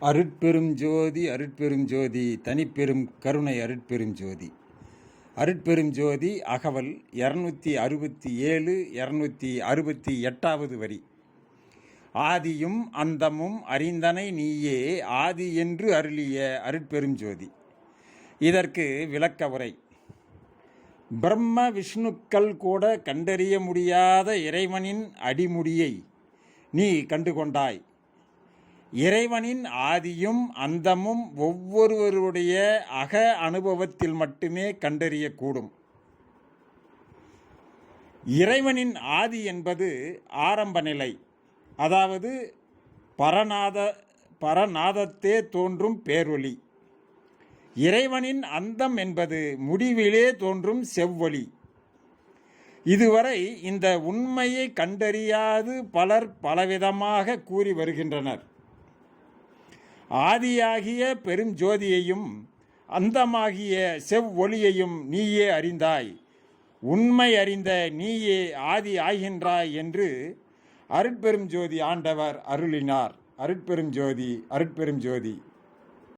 அருட்பெரும் ஜோதி அருட்பெரும் ஜோதி தனிப்பெரும் கருணை அருட்பெரும் ஜோதி. அருட்பெரும் ஜோதி அகவல் இரநூத்தி அறுபத்தி ஏழு இரநூத்தி அறுபத்தி எட்டாவது வரி. ஆதியும் அந்தமும் அறிந்தனை நீயே ஆதி என்று அருளிய அருட்பெரும் ஜோதி. இதற்கு விளக்க உரை. பிரம்ம விஷ்ணுக்கள் கூட கண்டறிய முடியாத இறைவனின் அடிமுடியை நீ கண்டுகொண்டாய். இறைவனின் ஆதியும் அந்தமும் ஒவ்வொருவருடைய அக அனுபவத்தில் மட்டுமே கண்டறியக்கூடும். இறைவனின் ஆதி என்பது ஆரம்ப நிலை. அதாவது பரநாத பரநாதத்தே தோன்றும் பேரொளி. இறைவனின் அந்தம் என்பது முடிவிலே தோன்றும் செவ்வொளி. இதுவரை இந்த உண்மையை கண்டறியாது பலர் பலவிதமாக கூறி வருகின்றனர். ஆதியாகிய பெருஞ்சோதியையும் அந்தமாகிய செவ்வொளியையும் நீயே அறிந்தாய். உண்மை அறிந்த நீயே ஆதி ஆகின்றாய் என்று அருட்பெரும் ஜோதி ஆண்டவர் அருளினார். அருட்பெரும் ஜோதி அருட்பெரும் ஜோதி.